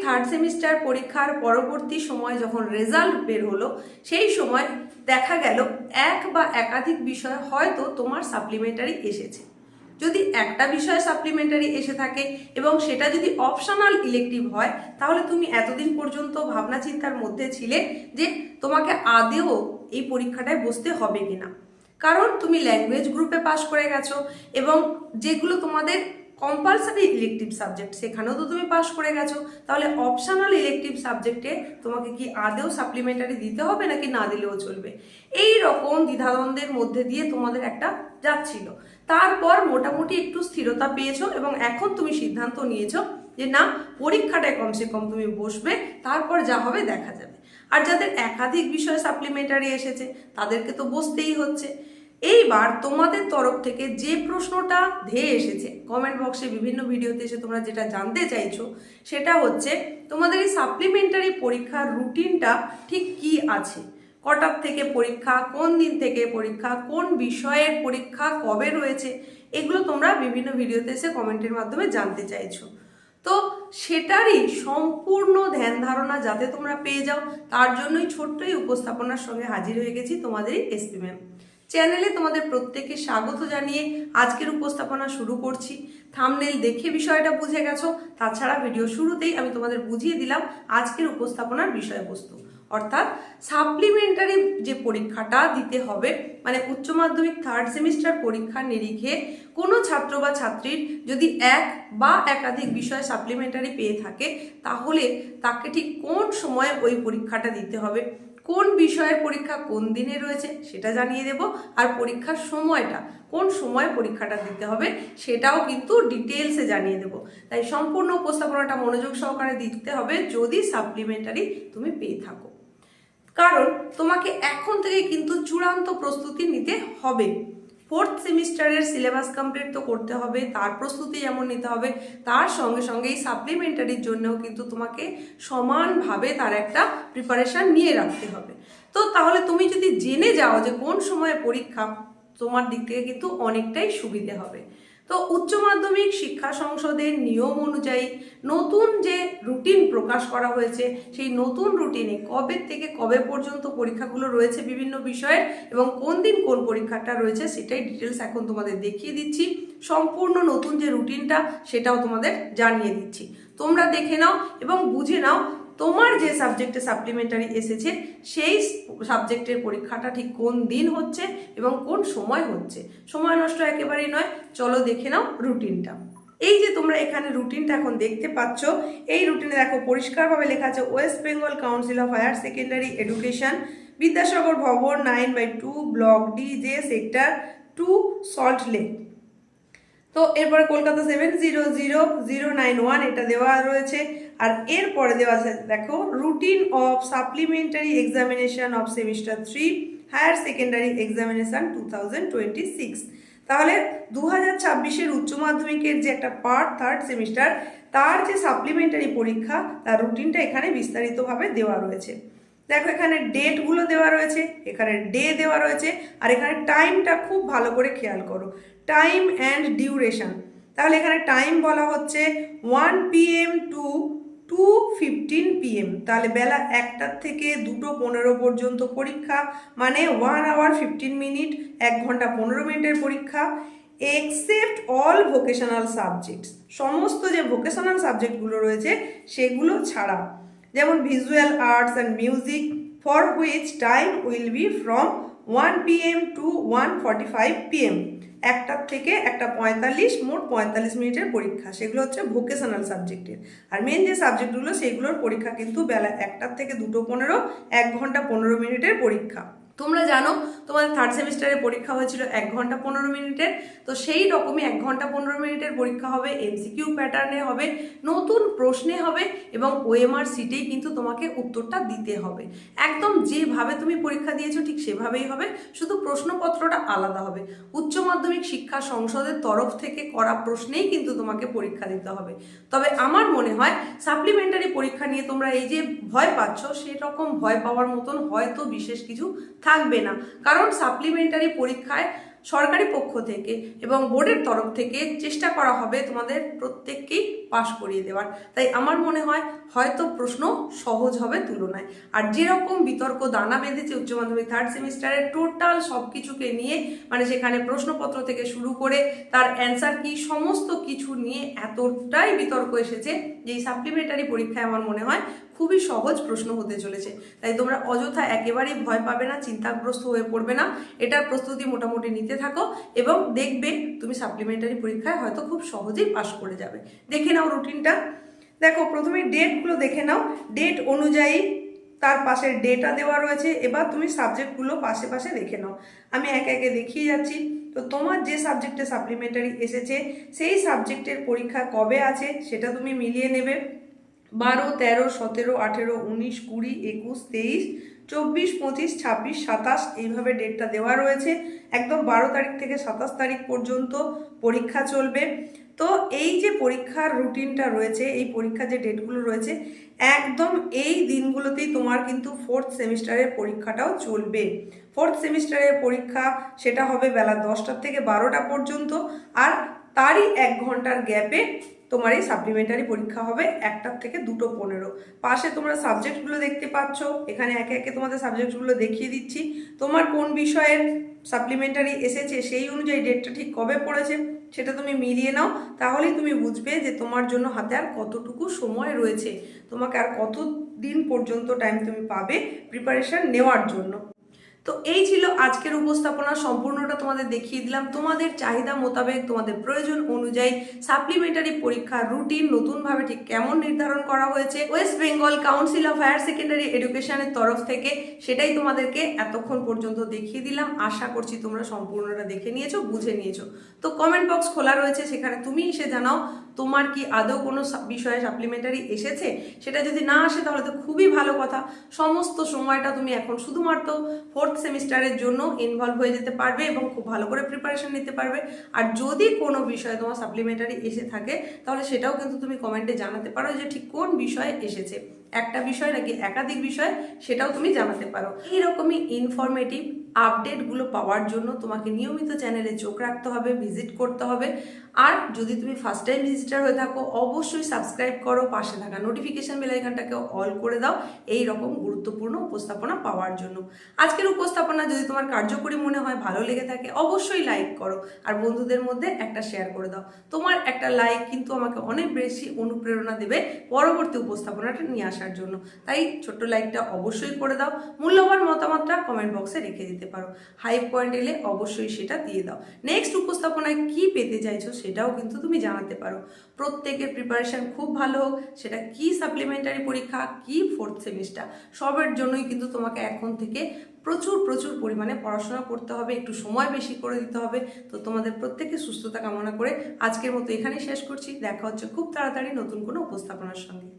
Third semester পরীক্ষার পরবর্তী সময় যখন রেজাল্ট বের হলো, সেই সময় দেখা গেল এক বা একাধিক বিষয় হয়তো তোমার সাপ্লিমেন্টারি এসেছে। যদি একটা বিষয় সাপ্লিমেন্টারি এসে থাকে এবং সেটা যদি অপশনাল ইলেকটিভ হয়, তাহলে তুমি এতদিন পর্যন্ত ভাবনা চিন্তার মধ্যে ছিলে যে তোমাকে আদেও এই পরীক্ষাটায় বসতে হবে কিনা। কারণ তুমি ল্যাঙ্গুয়েজ গ্রুপে পাশ করে গেছো এবং যেগুলো তোমাদের কম্পালসারি ইলেকটিভ সাবজেক্ট সেখানেও তো তুমি পাশ করে গেছো। তাহলে অপশনাল ইলেকটিভ সাবজেক্টে তোমাকে কি আদেও সাপ্লিমেন্টারি দিতে হবে নাকি না দিলেও চলবে? এই রকম দ্বিধাদ্বন্দ্বের মধ্যে দিয়ে তোমাদের একটা যাচ্ছিল। তারপর মোটামুটি একটু স্থিরতা পেয়েছ এবং এখন তুমি সিদ্ধান্ত নিয়েছো যে না, পরীক্ষাটায় কমসে কম তুমি বসবে, তারপর যা হবে দেখা যাবে। আর যাদের একাধিক বিষয় সাপ্লিমেন্টারি এসেছে, তাদেরকে তো বসতেই হচ্ছে। এইবার তোমাদের তরফ থেকে যে প্রশ্নটা ধেয়ে এসেছে কমেন্ট বক্সে বিভিন্ন ভিডিওতে এসে তোমরা যেটা জানতে চাইছো, সেটা হচ্ছে তোমাদের এই সাপ্লিমেন্টারি পরীক্ষার রুটিনটা ঠিক কি আছে? কটার থেকে পরীক্ষা, কোন দিন থেকে পরীক্ষা, কোন বিষয়ের পরীক্ষা, কবে রয়েছে, এগুলো তোমরা বিভিন্ন ভিডিওতে এসে কমেন্টের মাধ্যমে জানতে চাইছো। তো সেটারই সম্পূর্ণ ধ্যান ধারণা যাতে তোমরা পেয়ে যাও, তার জন্যই ছোট্ট এই উপস্থাপনার সঙ্গে হাজির হয়ে গেছি তোমাদেরই এসপি ম্যাম চ্যানেলে তোমাদের প্রত্যেককে স্বাগত জানিয়ে আজকের উপস্থাপনা শুরু করছি। থামনেল দেখে বিষয়টা বুঝে গেছো, তাছাড়া ভিডিও শুরুতেই আমি তোমাদের বুঝিয়ে দিলাম আজকের উপস্থাপনার বিষয়বস্তু। অর্থাৎ সাপ্লিমেন্টারি যে পরীক্ষাটা দিতে হবে মানে উচ্চ মাধ্যমিক থার্ড সেমিস্টার পরীক্ষার নিরিখে কোনো ছাত্র বা ছাত্রীর যদি এক বা একাধিক বিষয় সাপ্লিমেন্টারি পেয়ে থাকে, তাহলে তাকে ঠিক কোন সময়ে ওই পরীক্ষাটা দিতে হবে? কোন বিষয়ের পরীক্ষা কোন দিনে রয়েছে সেটা জানিয়ে দেব। আর পরীক্ষার সময়টা, কোন সময় পরীক্ষাটা দিতে হবে সেটাও কিন্তু ডিটেলসে জানিয়ে দেব। তাই সম্পূর্ণ উপস্থাপনাটা মনোযোগ সহকারে দিতে হবে যদি সাপ্লিমেন্টারি তুমি পেয়ে থাকো। কারণ তোমাকে এখন থেকে কিন্তু চূড়ান্ত প্রস্তুতি নিতে হবে। ফোর্থ সেমিস্টারের সিলেবাস কমপ্লিট তো করতে হবে, তার প্রস্তুতি যেমন নিতে হবে, তার সঙ্গে সঙ্গে এই সাপ্লিমেন্টারির জন্যও কিন্তু তোমাকে সমানভাবে তার একটা প্রিপারেশান নিয়ে রাখতে হবে। তো তাহলে তুমি যদি জেনে যাও যে কোন সময়ে পরীক্ষা, তোমার দিক থেকে কিন্তু অনেকটাই সুবিধে হবে। তো উচ্চ মাধ্যমিক শিক্ষা সংসদের নিয়ম অনুযায়ী নতুন যে রুটিন প্রকাশ করা হয়েছে, সেই নতুন রুটিনে কবে থেকে কবে পর্যন্ত পরীক্ষাগুলো রয়েছে বিভিন্ন বিষয়ের এবং কোন দিন কোন পরীক্ষাটা রয়েছে সেটাই ডিটেলস এখন তোমাদের দেখিয়ে দিচ্ছি। সম্পূর্ণ নতুন যে রুটিনটা সেটাও তোমাদের জানিয়ে দিচ্ছি। তোমরা দেখে নাও এবং বুঝে নাও তোমার যে সাবজেক্টে সাপ্লিমেন্টারি এসেছে, সেই সাবজেক্টের পরীক্ষাটা ঠিক কোন দিন হচ্ছে এবং কোন সময় হচ্ছে? সময় নষ্ট একেবারেই নয়। চলো দেখে নাও রুটিনটা এই যে তোমরা এখানে রুটিনটা এখন দেখতে পাচ্ছ, এই রুটিনে দেখো পরিষ্কারভাবে লেখা আছে West Bengal Council of Higher Secondary Education Vidyasagar Bhavan nine by two block D J sector two Salt Lake তো এরপরে Kolkata seven zero zero zero nine one এটা দেওয়া রয়েছে। আর এরপরে দেওয়া আছে, দেখো routine of supplementary examination of semester three higher secondary examination two thousand twenty six তাহলে দু হাজার ছাব্বিশের উচ্চ মাধ্যমিকের যে একটা পার্ট থার্ড সেমিস্টার তার যে সাপ্লিমেন্টারি পরীক্ষা, তার রুটিনটা এখানে বিস্তারিতভাবে দেওয়া রয়েছে। দেখো, এখানে ডেটগুলো দেওয়া রয়েছে, এখানে ডে দেওয়া রয়েছে, আর এখানে টাইমটা খুব ভালো করে খেয়াল করো। টাইম অ্যান্ড ডিউরেশন তাহলে এখানে টাইম বলা হচ্ছে one PM to two fifteen PM তাহলে বেলা একটার থেকে দুটো পনেরো পর্যন্ত পরীক্ষা মানে ওয়ান আওয়ার ফিফটিন মিনিট এক ঘণ্টা পনেরো মিনিটের পরীক্ষা এক্সেপ্ট অল ভোকেশনাল সাবজেক্টস সমস্ত যে ভোকেশনাল সাবজেক্টগুলো রয়েছে, সেগুলো ছাড়া। যেমন visual arts and music for which time will be from one PM to one forty five PM একটার থেকে একটা পঁয়তাল্লিশ, মোট পঁয়তাল্লিশ মিনিটের পরীক্ষা। সেগুলো হচ্ছে ভোকেশনাল সাবজেক্টের আর মেন যে সাবজেক্টগুলো সেগুলোর পরীক্ষা কিন্তু বেলা একটার থেকে দুটো পনেরো, এক ঘণ্টা পনেরো মিনিটের পরীক্ষা। তোমরা জানো, তোমাদের থার্ড সেমিস্টারের পরীক্ষা হয়েছিল এক ঘণ্টা পনেরো মিনিটের। তো সেই রকমই এক ঘণ্টা পনেরো মিনিটের পরীক্ষা হবে এমসিকিউ প্যাটার্নে হবে, নতুন প্রশ্নে হবে এবং ওএমআর সিটেই কিন্তু তোমাকে উত্তরটা দিতে হবে। একদম যেভাবে তুমি পরীক্ষা দিয়েছ ঠিক সেভাবেই হবে, শুধু প্রশ্নপত্রটা আলাদা হবে। উচ্চ মাধ্যমিক শিক্ষা সংসদের তরফ থেকে করা প্রশ্নেই কিন্তু তোমাকে পরীক্ষা দিতে হবে। তবে আমার মনে হয় সাপ্লিমেন্টারি পরীক্ষা নিয়ে তোমরা এই যে ভয় পাচ্ছ, সেরকম ভয় পাওয়ার মতন হয়তো বিশেষ কিছু থাকবে না। কারণ সাপ্লিমেন্টারি পরীক্ষায় সরকারি পক্ষ থেকে এবং বোর্ডের তরফ থেকে চেষ্টা করা হবে তোমাদের প্রত্যেককেই পাশ করিয়ে দেওয়ার। তাই আমার মনে হয় হয়তো প্রশ্ন সহজ হবে তুলনায়। আর যেরকম বিতর্ক দানা বেঁধেছে উচ্চ মাধ্যমিক থার্ড সেমিস্টারের টোটাল সব কিছুকে নিয়ে মানে সেখানে প্রশ্নপত্র থেকে শুরু করে তার অ্যান্সার কি, সমস্ত কিছু নিয়ে এতটাই বিতর্ক এসেছে যে এই সাপ্লিমেন্টারি পরীক্ষায় আমার মনে হয় খুবই সহজ প্রশ্ন হতে চলেছে। তাই তোমরা অযথা একেবারেই ভয় পাবে না, চিন্তাগ্রস্ত হয়ে পড়বে না। এটার প্রস্তুতি মোটামুটি নিতে থাকো এবং দেখবে তুমি সাপ্লিমেন্টারি পরীক্ষায় হয়তো খুব সহজেই পাশ করে যাবে। দেখে নাও রুটিনটা। দেখো, প্রথমে ডেটগুলো দেখে নাও। ডেট অনুযায়ী তার পাশের ডেটা দেওয়া রয়েছে। এবার তুমি সাবজেক্টগুলো পাশে পাশে দেখে নাও। আমি একে একে দেখিয়ে যাচ্ছি। তো তোমার যে সাবজেক্টে সাপ্লিমেন্টারি এসেছে, সেই সাবজেক্টের পরীক্ষা কবে আছে সেটা তুমি মিলিয়ে নেবে। বারো, তেরো, সতেরো, আঠেরো, উনিশ, কুড়ি, একুশ, তেইশ, চব্বিশ, পঁচিশ, ছাব্বিশ, সাতাশ এইভাবে ডেটটা দেওয়া রয়েছে। একদম বারো তারিখ থেকে সাতাশ তারিখ পর্যন্ত পরীক্ষা চলবে। তো এই যে পরীক্ষার রুটিনটা রয়েছে, এই পরীক্ষার যে ডেটগুলো রয়েছে, একদম এই দিনগুলোতেই তোমার কিন্তু ফোর্থ সেমিস্টারের পরীক্ষাটাও চলবে। ফোর্থ সেমিস্টারের পরীক্ষা সেটা হবে বেলা দশটার থেকে বারোটা পর্যন্ত আর তারই এক ঘণ্টার গ্যাপে তোমার এই সাপ্লিমেন্টারি পরীক্ষা হবে একটার থেকে দুটো পনেরো। পাশে তোমরা সাবজেক্টগুলো দেখতে পাচ্ছ, এখানে একে একে তোমাদের সাবজেক্টগুলো দেখিয়ে দিচ্ছি। তোমার কোন বিষয়ের সাপ্লিমেন্টারি এসেছে সেই অনুযায়ী ডেটটা ঠিক কবে পড়েছে? সেটা তুমি মিলিয়ে নাও, তাহলেই তুমি বুঝবে যে তোমার জন্য হাতে আর কতটুকু সময় রয়েছে। তোমাকে আর কত দিন পর্যন্ত টাইম তুমি পাবে প্রিপারেশান নেওয়ার জন্য। তো এই ছিল আজকের উপস্থাপনা। সম্পূর্ণটা তোমাদের দেখিয়ে দিলাম। তোমাদের চাহিদা মোতাবেক তোমাদের প্রয়োজন অনুযায়ী সাপ্লিমেন্টারি পরীক্ষার রুটিন নতুনভাবে ঠিক কেমন নির্ধারণ করা হয়েছে West Bengal Council of Higher Secondary এডুকেশনের তরফ থেকে সেটাই তোমাদেরকে এতক্ষণ পর্যন্ত দেখিয়ে দিলাম। আশা করছি তোমরা সম্পূর্ণটা দেখে নিয়েছো, বুঝে নিয়েছো। তো কমেন্ট বক্স খোলা রয়েছে, সেখানে তুমি এসে জানাও তোমার কি আদৌ কোনো বিষয়ে সাপ্লিমেন্টারি এসেছে? সেটা যদি না আসে তাহলে তো খুবই ভালো কথা। সমস্ত সময়টা তুমি এখন শুধুমাত্র ফোর্থ সেমিস্টারের জন্য ইনভলভ হয়ে যেতে পারবে এবং খুব ভালো করে প্রিপারেশন নিতে পারবে। আর যদি কোনো বিষয়ে তোমার সাপ্লিমেন্টারি এসে থাকে, তাহলে সেটাও কিন্তু তুমি কমেন্টে জানাতে পারো যে ঠিক কোন বিষয়ে এসেছে। একটা বিষয় নাকি একাধিক বিষয়, সেটাও তুমি জানাতে পারো। এইরকমই ইনফরমেটিভ আপডেটগুলো পাওয়ার জন্য তোমাকে নিয়মিত চ্যানেলে চোখ রাখতে হবে ভিজিট করতে হবে। আর যদি তুমি ফার্স্ট টাইম ভিজিটার হয়ে থাকো, অবশ্যই সাবস্ক্রাইব করো, পাশে থাকা নোটিফিকেশান বেল আইকনটাকে অল করে দাও এই রকম গুরুত্বপূর্ণ উপস্থাপনা পাওয়ার জন্য। আজকের উপস্থাপনা যদি তোমার কার্যকরী মনে হয়, ভালো লেগে থাকে, অবশ্যই লাইক করো আর বন্ধুদের মধ্যে একটা শেয়ার করে দাও। তোমার একটা লাইক কিন্তু আমাকে অনেক বেশি অনুপ্রেরণা দেবে পরবর্তী উপস্থাপনাটা নিয়ে আসার জন্য। তাই ছোট্ট লাইকটা অবশ্যই করে দাও, মূল্যবান মতামতটা কমেন্ট বক্সে রেখে দিতে পারো। হাই পয়েন্ট এলে অবশ্যই সেটা দিয়ে দাও। নেক্সট উপস্থাপনায় কি পেতে চাইছো সেটাও কিন্তু তুমি জানাতে পারো। প্রত্যেকের প্রিপারেশান খুব ভালো হোক, সেটা কি সাপ্লিমেন্টারি পরীক্ষা, কি ফোর্থ সেমিস্টার সবার জন্যই কিন্তু তোমাকে এখন থেকে প্রচুর প্রচুর পরিমাণে পড়াশোনা করতে হবে, একটু সময় বেশি করে দিতে হবে। তো তোমাদের প্রত্যেকে সুস্থতা কামনা করে আজকের মতো এখানেই শেষ করছি। দেখা হচ্ছে খুব তাড়াতাড়ি নতুন কোনো উপস্থাপনার সঙ্গে।